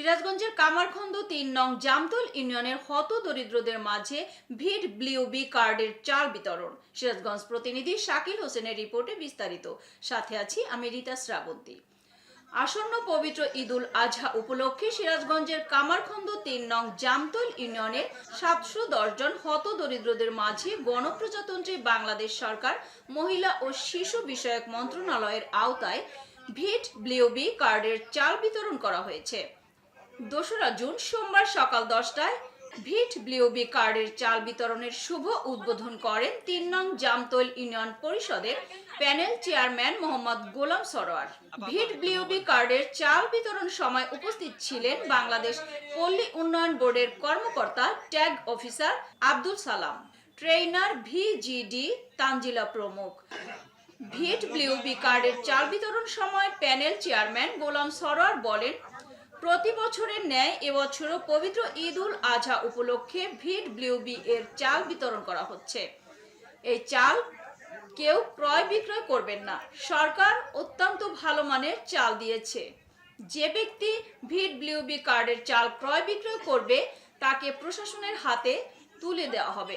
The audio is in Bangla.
সিরাজগঞ্জের কামারখন্দ তিন নং জামতল ইউনিয়নের হত দরিদ্রদের মাঝে ভিড ব্লিউবি কার্ডের চাল বিতরণ। সিরাজগঞ্জ প্রতিনিধি শাকিল হোসেনের রিপোর্টে বিস্তারিত। সাথে আছি আমি রীতা শ্রাবন্তী। আসন্ন পবিত্র ঈদুল আজহা উপলক্ষে সিরাজগঞ্জের কামারখন্দ তিন নং জামতল ইউনিয়নের সাতশো দশ জন হত দরিদ্রদের মাঝে গণপ্রজাতন্ত্রী বাংলাদেশ সরকার, মহিলা ও শিশু বিষয়ক মন্ত্রণালয়ের আওতায় ভিট ব্লিউবি কার্ডের চাল বিতরণ করা হয়েছে। দোসরা জুন সোমবার সকাল দশটায় ভিট ব্লিউবি কার্ডের চাল বিতরণের শুভ উদ্বোধন করেন তিন নং জামতল ইউনিয়ন পরিষদের প্যানেল চেয়ারম্যান মোহাম্মদ গোলাম সরোয়ার। ভিট ব্লিউবি কার্ডের চাল বিতরণ সময় উপস্থিত ছিলেন বাংলাদেশ পল্লী উন্নয়ন বোর্ডের কর্মকর্তা tag officer Abdul Salam, trainer VGD Tanzila প্রমুখ। ভিট ব্লিউবি কার্ডের চাল বিতরণ সময় প্যানেল চেয়ারম্যান গোলাম সরোয়ার বলেন প্রতি বছরের ন্যায় এবছরও পবিত্র ঈদ উল আজহা উপলক্ষে ভিট ব্লিউবি এর চাল বিতরণ করা হচ্ছে। এই চাল কেউ ক্রয় বিক্রয় করবেন না। সরকার অত্যন্ত ভালো মানের চাল দিয়েছে। যে ব্যক্তি ভিট ব্লিউবি কার্ডের চাল ক্রয় বিক্রয় করবে, তাকে প্রশাসনের হাতে তুলে দেওয়া হবে।